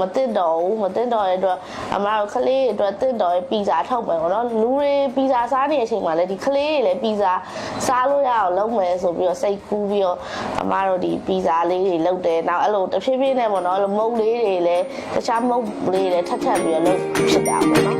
မတင်တော့ဘူးမတင်တော့တဲ့အတွက်အမားတို့ကလေးတွေအတွက်တင်တော့ပီဇာထုတ်မယ်ပေါ့နော်လူတွေပီဇာစားနေတဲ့အချိန်မှာလည်းဒီကလေးတွေလည်းပီဇာစားလို့ရအောင်လုပ်မယ်ဆိုပြီးတော့စိတ်ကူးပြီးတော့အမားတို့ဒီပီဇာလေးတွေလုပ်တယ်နောက်အဲ့လိုတဖြည်းဖြည်းနဲ့ပေါ့နော်အဲ့လိုမုတ်လေးတွေလည်းတခြားမုတ်လေးတွေလည်းထပ်ထပ်ပြီးတော့လုပ်ဖြစ်တာပေါ့နော်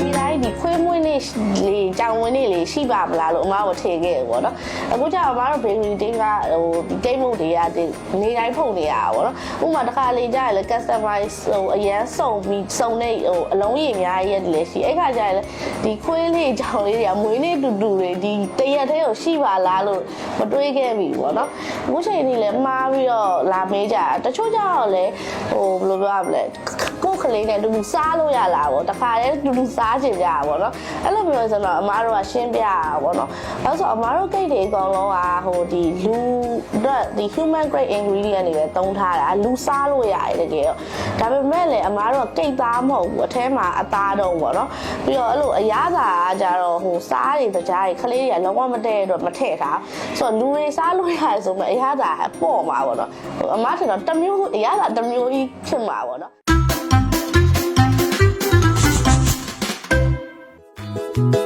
ဒီတိုင်းဒီခွေးမွေးလေးလေးကြောင်ဝင်းလေးလေးရှိပါမလားလို့အမားကို ထည့်ခဲ့ပေါ့နော်အခုကျတော့အမားတို့ဘေကရီတင်းကဟိုဒီကိတ်မုတ်တွေကဒီနေတိုင်းဖုန်နေရတာပေါ့နော်ဥပမာတစ်ခါလေကြာရင်လေ customize ဟိုအရန်စုံပြီးစုံနေဟိုအလုံးရည်အများကြီးရတယ်လေရှိအဲ့ခါကျရင်လေဒီခွေးလေးကြောင်လေးတွေကမွေးနေတူတူတွေဒီတရက်သေးကိုရှိပါလားလို့မတွေးခဲ့ပြီပေါ့နော်အခုချိန်นี้လည်းမှားပြီးတော့လာမေးကြတာတချို့ကျတော့လေဟိုဘယ်လိုပြောရမလဲကိုယ်ကလေးနဲ့တူတူစားလို့ရလားပေါ့တခါတည်းတူတူစားချင်ကြတာပေါ့နော်အဲ့လိုမျိုးဆိုတော့အမားတို့ကရှင်းပြရတာပေါ့နော်အဲဆိုအမားတို့ကိတ်တွေအကုန်လုံးကဟိုဒီလူအတွက်ဒီ human grade ingredient တွေပဲတုံးထားတာလူစားလို့ရတယ်တကယ်တော့ဒါပေမဲ့လည်းအမားတို့ကကိတ်သားမဟုတ်ဘူးအထဲမှာအသားတော့ပေါ့နော်ပြီးတော့အဲ့လိုအရသာကကြတော့ဟိုစားတွေတကြားတွေကလေးတွေကလုံးဝမတည့်တော့မထည့်ထားဆိုတော့လူတွေစားလို့ရတယ်ဆိုမှအရသာအပေါ့မှာပေါ့နော်ဟိုအမားထင်တော့တစ်မျိုးအရသာတစ်မျိုးကြီးဖြစ်မှာပေါ့နော် I don't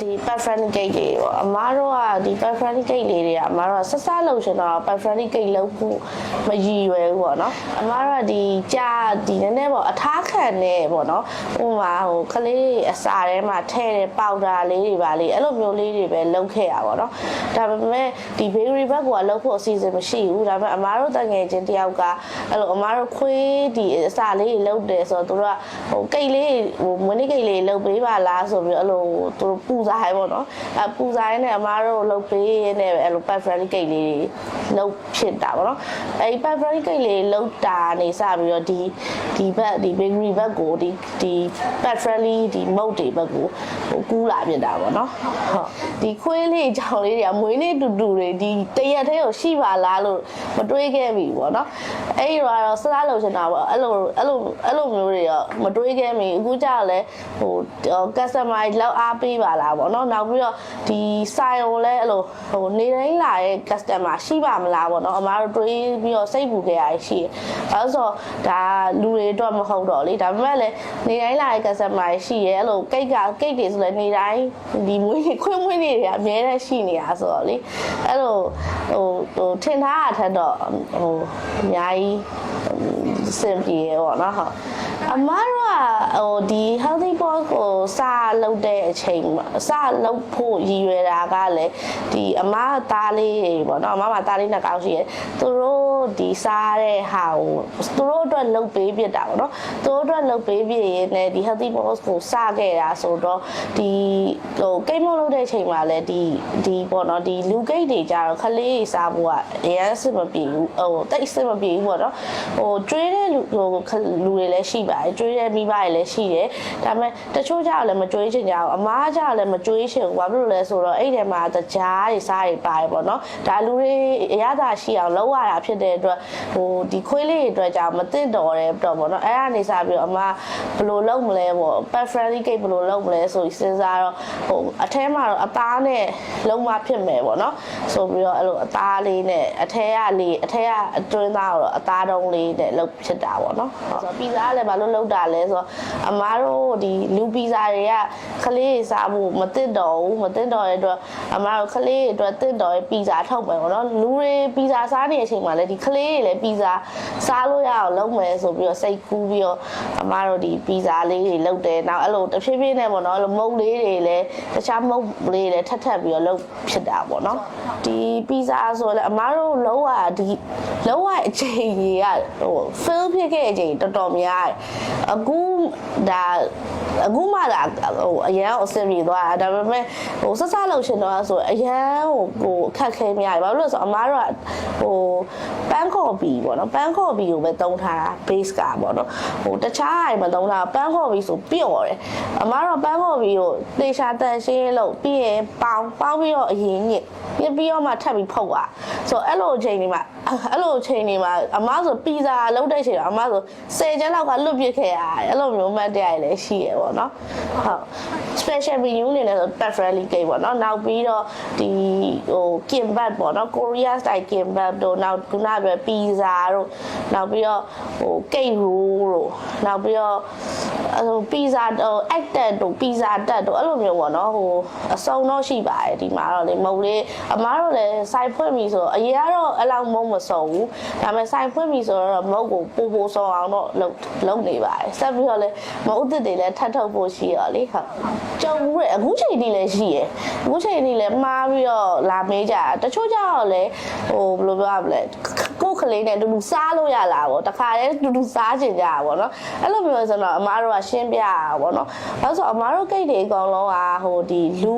ဒီ pet friendly gate တွေပေါ့အမားတို့ကဒီ pet friendly gate လေးတွေကအမားတို့ကဆက်ဆက်လုပ်ရှင်တော့ pet friendly gate လုပ်ဖို့မရည်ရွယ်ဘူးပေါ့နော်အမားတို့ကဒီကြာဒီနည်းနည်းပေါ့အထားခံနေပေါ့နော်ဟိုမှာဟိုကလေးတွေအစာထဲမှာထည့်တဲ့ပေါတာလေးတွေပါလေအဲ့လိုမျိုးလေးတွေပဲလုပ်ခဲ့ရပါတော့ဒါပေမဲ့ဒီ bakery bag ကလုပ်ဖို့အစီအစဉ်မရှိဘူးဒါပေမဲ့အမားတို့တငယ်ချင်းတယောက်ကအဲ့လိုအမားတို့ခွေးဒီအစာလေးတွေလုပ်တယ်ဆိုတော့သူတို့ကဟိုကိတ်လေးဟိုမွေးနေ့ကိတ်လေးလုပ်ပေးပါလားဆိုပြီးတော့အဲ့လိုသူတို့ပူဇာရဲပေါ့နော်အဲပူဇာရဲနဲ့အမားတို့လုပ်ပေးရတဲ့အဲ့လို pet friendly ကိတ်လေးတွေလုပ်ဖြစ်တာပေါ့နော်အဲဒီ pet friendly ကိတ်လေးလုပ်တာနေစပြီးတော့ဒီဒီဘက်ဒီ bakery ဘက်ကိုဒီဒီ pet friendly ဒီမုတ်တွေဘက်ကိုဟိုကူးလာဖြစ်တာပေါ့နော်ဟုတ်ဒီခွေးလေးကြောင်လေးတွေကမွေးနေ့တူတူတွေဒီတရက်သေးကိုရှိပါလားလို့မတွေးခဲ့ပြီပေါ့နော်အဲ့ဒီတော့ကတော့စားလို့ချင်တာပေါ့အဲ့လိုအဲ့လိုအဲ့လိုမျိုးတွေတော့မတွေးခဲ့မိအခုကျတော့လဲဟို customer လောက်အားပေးပါလားပေါ့နော်နောက်ပြီးတော့ဒီဆိုင်ကိုလည်းအဲ့လိုဟိုနေတိုင်းလာတဲ့ customer ရှိပါမလားပေါ့နော်အမားတို့တွေးပြီးတော့စိတ်ပူခဲ့ရရှိတယ်အဲဆိုတော့ဒါလူတွေအတွက်မဟုတ်တော့လေဒါပေမဲ့လည်းနေတိုင်းလာတဲ့ customer ရှိရဲအဲ့လိုကိတ်ကကိတ်တွေဆိုလည်းနေတိုင်းဒီမွေးခွေးမွေးတွေတွေကအများနဲ့ရှိနေတာဆိုတော့လေအဲ့လိုဟိုဟိုထင်ထားတာထက်တော့ဟိုအများကြီးစင်ပြေပေါ့နော်ဟုတ်အမားတို့က ဟိုဒီ healthy box ကိုစလုပ်တဲ့အချိန်မှာစလုပ်ဖို့ရည်ရွယ်တာကလည်းဒီအမသားလေးတွေပေါ့နော်အမမှာသားလေးနှစ်ကောင်ရှိရဲသူတို့ဒီစားတဲ့ဟာကိုသူတို့အတွက်လုပ်ပေးပြတာပေါ့နော်သူတို့အတွက်လုပ်ပေးပြရင်လည်းဒီ healthy box ကိုစခဲ့တာဆိုတော့ဒီဟိုကိတ်မုတ်လုပ်တဲ့အချိန်မှာလည်းဒီဒီပေါ့နော်ဒီလူကိတ်တွေကြတော့ခလေးတွေစားဖို့ကအရင်စစ်မပြေဘူးဟိုတိတ်စစ်မပြေဘူးပေါ့နော်ဟိုကျွေးတဲ့လူဟိုခလူတွေလည်းရှိပါတယ်ကျွေးတဲ့မိဘတွေလည်းရှိတယ်ဒါပေမဲ့တချို့ကြတော့လည်းမကျွေးချင်ကြဘူးအမားကြတော့လည်းမကျွေးချင်ဘူးဘာဖြစ်လို့လဲဆိုတော့အဲ့ဒီမှာတကြားတွေစားတွေပါတယ်ပေါ့နော်ဒါလူတွေအရသာရှိအောင်လုပ်ရတာဖြစ်တဲ့အတွက်ဟိုဒီခွေးလေးတွေအတွက်ကြောင့်မသိတော့တဲ့တော့ပေါ့နော်အဲ့ဒါနေစားပြီးတော့အမဘယ်လိုလုပ်မလဲပေါ့ pet friendly cake ဘယ်လိုလုပ်မလဲဆိုပြီးစဉ်းစားတော့ဟိုအထဲမှာတော့အသားနဲ့လုံးမဖြစ်မယ်ပေါ့နော်ဆိုပြီးတော့အဲ့လိုအသားလေးနဲ့အထဲကလေးအထဲကအတွင်းသားကိုတော့အသားတုံးလေးနဲ့လုပ်ဖြစ်တာပေါ့နော်ဆိုတော့ပီဇာကလည်းဘာလို့လုပ်တာလဲဆိုတော့အမားတို့ဒီလူပီဇာတွေကခလေးတွေစားဖို့မသိတော့ဘူးမသိတော့တဲ့အတွက်အမားတို့ခလေးတွေအတွက်သိတော့တဲ့ပီဇာထုတ်မယ်ပေါ့နော်လူတွေပီဇာစားနေတဲ့အချိန်မှာလည်းဒီခလေးတွေလည်းပီဇာစားလို့ရအောင်လုပ်မယ်ဆိုပြီးတော့စိတ်ကူးပြီးတော့အမားတို့ဒီပီဇာလေးတွေလုပ်တယ်နောက်အဲ့လိုတဖြည်းဖြည်းနဲ့ပေါ့နော်အဲ့လိုမုတ်လေးတွေလည်းတခြားမုတ်လေးတွေထပ်ထပ်ပြီးတော့လုပ်ဖြစ်တာပေါ့နော်ဒီပီဇာဆိုလည်းအမားတို့လုံးဝဒီလုံးဝအချိန်ကြီးကဟို fill ဖြစ်ခဲ့တဲ့အချိန်တော်တော်များတယ်အခု no ဒါအခုမှဒါဟိုအရန်အဆင်ပြေသွားတာဒါပေမဲ့ဟိုဆက်ဆက်လို့ရှင်တော့ဆိုအရန်ဟိုဟိုအခက်ခဲများတယ်ဘာလို့လဲဆိုတော့အမားတို့ကဟိုပန်းခေါ်ဘီပေါ့နော်ပန်းခေါ်ဘီကိုပဲတုံးထားတာ base ကပေါ့နော်ဟိုတခြားအိမ်မတုံးထားပန်းခေါ်ဘီဆိုပျော့တယ်အမားတို့ကပန်းခေါ်ဘီကိုတေချာတန်ရှင်းလို့ပြီးရင်ပေါင်းပေါင်းပြီးတော့အရင်ညစ်ညစ်ပြီးတော့မှထပ်ပြီးဖုတ်อ่ะဆိုတော့အဲ့လိုအချိန်တွေမှာအဲ့လိုအချိန်တွေမှာအမားဆိုပီဇာလုံးတဲ့အချိန်တော့အမားဆို10ကျန်းလောက်ကလွတ်ပစ်ခဲ့ရတယ်အဲ့လိုမျိုးမှတ်တရရလည်းရှိရပေါ့နော်ဟုတ် special menu အနေနဲ့ဆို pet friendly cake ပေါ့နော်နောက်ပြီးတော့ဒီဟို kimbap ပေါ့နော် Korea style kimbap တို့နောက်ခုနပြော pizza တို့နောက်ပြီးတော့ဟို cake roll တို့နောက်ပြီးတော့အဲဟို pizza ဟို egg tat တို့ pizza tat တို့အဲ့လိုမျိုးပေါ့နော်ဟိုအစုံတော့ရှိပါတယ်ဒီမှာတော့လေမဟုတ်လေအမားတို့လည်းစိုက်ဖွင့်ပြီဆိုတော့အရင်ကတော့အဲ့လောက်မုံမစုံဘူးဒါပေမဲ့စိုက်ဖွင့်ပြီဆိုတော့မုတ်ကိုပိုပိုစုံအောင်တော့လုပ်လုပ်နေပါတယ်ဆက်ပြီးတော့လည်းမုတ်အစ်စ်တွေလည်းထပ်ထုတ်ဖို့ရှိရလေဟုတ်ကြုံဘူးတဲ့အခုချိန်ထိလည်းရှိရယ်အခုချိန်ထိလည်းမှားပြီးတော့လာမေးကြတာတချို့ကြတော့လည်းဟိုဘယ်လိုပြောရမလဲကိုယ်ကလေးနဲ့အတူတူစားလို့ရလာပေါ့တခါတည်းအတူတူစားကြင်ကြတာပေါ့နော်အဲ့လိုမျိုးဆိုတော့အမားတို့ကရှင်းပြရတာပေါ့နော်အဲဆိုအမားတို့ကိတ်တွေအကုန်လုံးကဟိုဒီလူ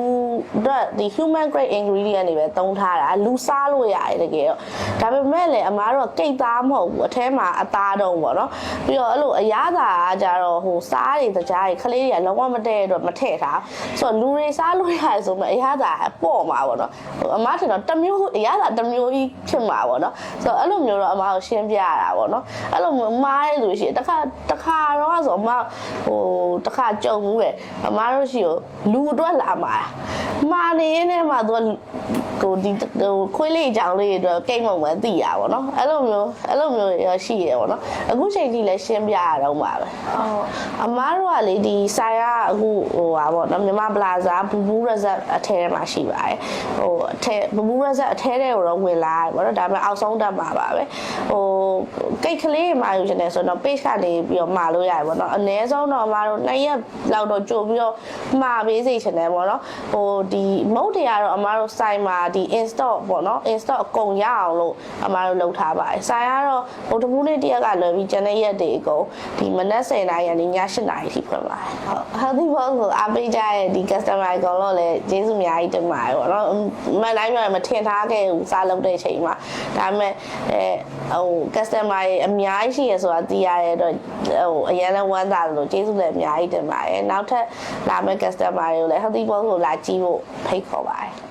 အတွက်ဒီ human grade ingredient တွေပဲသုံးထားတာလူစားလို့ရတယ်တကယ်တော့ဒါပေမဲ့လည်းအမားတို့ကကိတ်သားမဟုတ်ဘူးအထဲမှာအသားတုံးပေါ့နော်ပြီးတော့အဲ့လိုအရသာကကြတော့ဟိုစားတွေတကြားတွေကလေးတွေကလုံးဝမတည့်တဲ့အတွက်မထည့်ထားဆိုတော့လူတွေစားလို့ရတယ်ဆိုမှအရသာကပေါ့မှာပေါ့နော်ဟိုအမားထင်တော့တစ်မျိုးအရသာတစ်မျိုးကြီးဖြစ်မှာပေါ့နော်ဆိုတော့အဲ့လိုမျိုးတော့အမားကိုရှင်းပြရတာပေါ့နော်အဲ့လိုမျိုးမားရဲလို့ရှိရင်တစ်ခါတစ်ခါတော့ဆိုအမဟိုတစ်ခါကြုံမှုပဲအမားတို့ရှိကိုလူအတွက်လာမှာမာနေရင်းနဲ့မှသူက ကိုဒီဟိုခွေးလေးကြောင်လေးတွေအတွက်ကိတ်မုံပဲသိရပါတော့အဲ့လိုမျိုးအဲ့လိုမျိုးရရှိရပေါ့နော်အခုချိန်ကြီးလည်းရှင်းပြရတော့မှာပဲဟုတ်အမားတို့ကလေဒီဆိုင်ကအခုဟိုပါပေါ့နော်မြန်မာပလာဇာဘူဘူးရက်ဇက်အထဲထဲမှာရှိပါတယ်ဟိုအထဲဘူဘူးရက်ဇက်အထဲထဲကိုတော့ဝင်လာတယ်ပေါ့နော်ဒါပေမဲ့အောက်ဆုံးတက်မှာပါပဲဟိုကိတ်ကလေးမှာယူချင်တယ်ဆိုတော့ page ကနေပြီးတော့မှာလို့ရတယ်ပေါ့နော်အနည်းဆုံးတော့အမားတို့နှစ်ရက်လောက်တော့ကြိုပြီးတော့မှာပေးစေချင်တယ်ပေါ့နော်ဟိုဒီမုတ်တွေကတော့အမားတို့ဆိုင်မှာဒီ install ပေါ့နော် install အကုန်ရအောင်လို့အမားတို့လုပ်ထားပါတယ်ဆိုင်ကတော့ဟိုတပူးလေးတစ်ရက်ကလွယ်ပြီးကျန်တဲ့ရက်တွေအကုန်ဒီမနက်10:00နာရီကနေည8:00နာရီထိဖွင့်ပါတယ်ဟုတ် healthy box ကိုအားပေးကြတဲ့ဒီ customer အကုန်လုံးလည်းကျေးဇူးအများကြီးတင်ပါတယ်ပေါ့နော်မန်တိုင်းပြောရင်မထင်ထားခဲ့ဘူးစားလုပ်တဲ့အချိန်မှာဒါပေမဲ့အဲဟို customer တွေအများကြီးရှိရဆိုတာသိရတဲ့အတွက်ဟိုအရင်လည်းဝမ်းသာတယ်လို့ကျေးဇူးလည်းအများကြီးတင်ပါတယ်နောက်ထပ်လာမယ့် customer တွေကိုလည်း healthy box ကိုလာကြည့်ဖို့ဖိတ်ခေါ်ပါတယ်